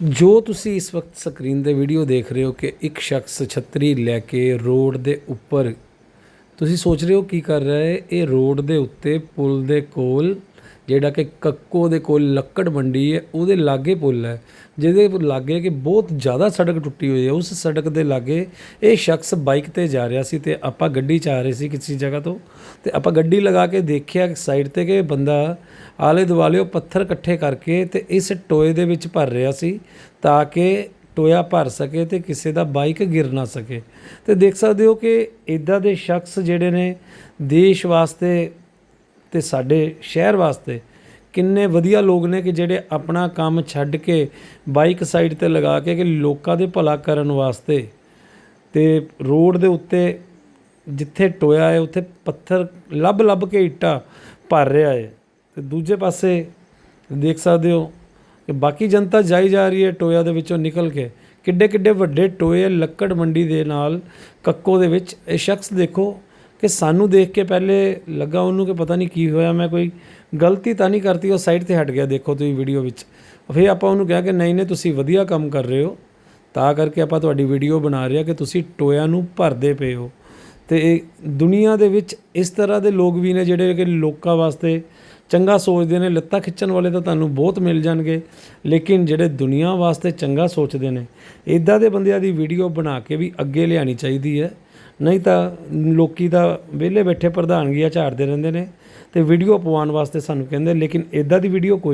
ਜੋ ਤੁਸੀਂ ਇਸ ਵਕਤ ਸਕਰੀਨ ਤੇ ਵੀਡੀਓ ਦੇਖ ਰਹੇ ਹੋ ਕਿ ਇੱਕ ਸ਼ਖਸ ਛਤਰੀ ਲੈ ਕੇ ਰੋਡ ਦੇ ਉੱਪਰ ਤੁਸੀਂ ਸੋਚ ਰਹੇ ਹੋ ਕੀ ਕਰ ਰਿਹਾ ਹੈ? ਇਹ ਰੋਡ ਦੇ ਉੱਤੇ ਪੁਲ ਦੇ ਕੋਲ, ਜਿਹੜਾ ਕਿ ਕੱਕੋ ਦੇ ਕੋਲ ਲੱਕੜ ਮੰਡੀ ਹੈ, ਉਹਦੇ ਲਾਗੇ ਪੁਲ ਹੈ। ਜਿਹਦੇ ਲਾਗੇ ਕਿ ਬਹੁਤ ਜ਼ਿਆਦਾ ਸੜਕ ਟੁੱਟੀ ਹੋਈ ਹੈ। ਉਸ ਸੜਕ ਦੇ ਲਾਗੇ ਇਹ ਸ਼ਖਸ ਬਾਈਕ ਤੇ ਜਾ ਰਿਹਾ ਸੀ ਤੇ ਆਪਾਂ ਗੱਡੀ 'ਚ ਆ ਰਹੇ ਸੀ ਕਿਸੇ ਜਗ੍ਹਾ ਤੋਂ। ਤੇ ਆਪਾਂ ਗੱਡੀ ਲਗਾ ਕੇ ਦੇਖਿਆ ਸਾਈਡ ਤੇ ਕਿ ਬੰਦਾ ਆਲੇ ਦੁਆਲੇ ਉਹ ਪੱਥਰ ਇਕੱਠੇ ਕਰਕੇ ਤੇ ਇਸ ਟੋਏ ਦੇ ਵਿੱਚ ਭਰ ਰਿਹਾ ਸੀ, ਤਾਂ ਕਿ ਟੋਇਆ ਭਰ ਸਕੇ ਤੇ ਕਿਸੇ ਦਾ ਬਾਈਕ ਗਿਰ ਨਾ ਸਕੇ। ਤੇ ਦੇਖ ਸਕਦੇ ਹੋ ਕਿ ਇਦਾਂ ਦੇ ਸ਼ਖਸ ਜਿਹੜੇ ਨੇ ਦੇਸ਼ ਵਾਸਤੇ ਤੇ ਸਾਡੇ ਸ਼ਹਿਰ ਵਾਸਤੇ ਕਿੰਨੇ ਵਧੀਆ ਲੋਕ ਨੇ ਕਿ ਜਿਹੜੇ ਆਪਣਾ ਕੰਮ ਛੱਡ ਕੇ ਬਾਈਕ ਸਾਈਡ ਤੇ ਲਗਾ ਕੇ ਕਿ ਲੋਕਾਂ ਦੇ ਭਲਾ ਕਰਨ ਵਾਸਤੇ ਤੇ ਰੋਡ ਦੇ ਉੱਤੇ ਜਿੱਥੇ ਟੋਇਆ ਹੈ, ਉੱਥੇ ਪੱਥਰ ਲੱਭ ਲੱਭ ਕੇ ਇੱਟਾਂ ਭਰ ਰਿਹਾ ਹੈ। ਤੇ ਦੂਜੇ ਪਾਸੇ ਦੇਖ ਸਕਦੇ ਹੋ ਕਿ ਬਾਕੀ ਜਨਤਾ ਜਾਈ ਜਾ ਰਹੀ ਹੈ ਟੋਇਆ ਦੇ ਵਿੱਚੋਂ ਨਿਕਲ ਕੇ। ਕਿੱਡੇ ਕਿੱਡੇ ਵੱਡੇ ਟੋਏ ਲੱਕੜ ਮੰਡੀ ਦੇ ਨਾਲ ਕੱਕੋ ਦੇ ਵਿੱਚ। ਇਹ ਸ਼ਖਸ ਦੇਖੋ ਕਿ ਸਾਨੂੰ ਦੇਖ ਕੇ ਪਹਿਲੇ ਲੱਗਾ ਉਹਨੂੰ ਕਿ ਪਤਾ ਨਹੀਂ ਕੀ ਹੋਇਆ, ਮੈਂ ਕੋਈ ਗਲਤੀ ਤਾਂ ਨਹੀਂ ਕਰਤੀ, ਉਹ ਸਾਈਡ ਤੇ ਹਟ ਗਿਆ, ਦੇਖੋ ਤੁਸੀਂ ਵੀਡੀਓ ਵਿੱਚ। ਫਿਰ ਆਪਾਂ ਉਹਨੂੰ ਕਿਹਾ ਕਿ ਨਹੀਂ ਨਹੀਂ, ਤੁਸੀਂ ਵਧੀਆ ਕੰਮ ਕਰ ਰਹੇ ਹੋ। ਤਾਂ ਕਰਕੇ ਆਪਾਂ ਤੁਹਾਡੀ ਵੀਡੀਓ ਬਣਾ ਰਹੇ ਹਾਂ ਕਿ ਤੁਸੀਂ ਟੋਇਆਂ ਨੂੰ ਭਰਦੇ ਪਏ ਹੋ। ਅਤੇ ਦੁਨੀਆ ਦੇ ਵਿੱਚ ਇਸ ਤਰ੍ਹਾਂ ਦੇ ਲੋਕ ਵੀ ਨੇ ਜਿਹੜੇ ਕਿ ਲੋਕਾਂ ਵਾਸਤੇ ਚੰਗਾ ਸੋਚਦੇ ਨੇ, ਲੱਤਾਂ ਖਿੱਚਣ ਵਾਲੇ ਤਾਂ ਤੁਹਾਨੂੰ ਬਹੁਤ ਮਿਲ ਜਾਣਗੇ, ਲੇਕਿਨ ਜਿਹੜੇ ਦੁਨੀਆ ਵਾਸਤੇ ਚੰਗਾ ਸੋਚਦੇ ਨੇ ਇਦਾਂ ਦੇ ਬੰਦਿਆਂ ਦੀ ਵੀਡੀਓ ਬਣਾ ਕੇ ਵੀ ਅੱਗੇ ਲਿਆਣੀ ਚਾਹੀਦੀ ਹੈ। ਨਹੀਂ ਤਾਂ ਲੋਕੀ ਤਾਂ ਵਿਹਲੇ ਬੈਠੇ ਪ੍ਰਧਾਨਗੀਆਂ ਝਾੜਦੇ ਰਹਿੰਦੇ ਨੇ ਤੇ ਵੀਡੀਓ ਪਵਾਉਣ ਵਾਸਤੇ ਸਾਨੂੰ ਕਹਿੰਦੇ, ਲੇਕਿਨ ਇਦਾਂ ਦੀ ਵੀਡੀਓ ਕੋਈ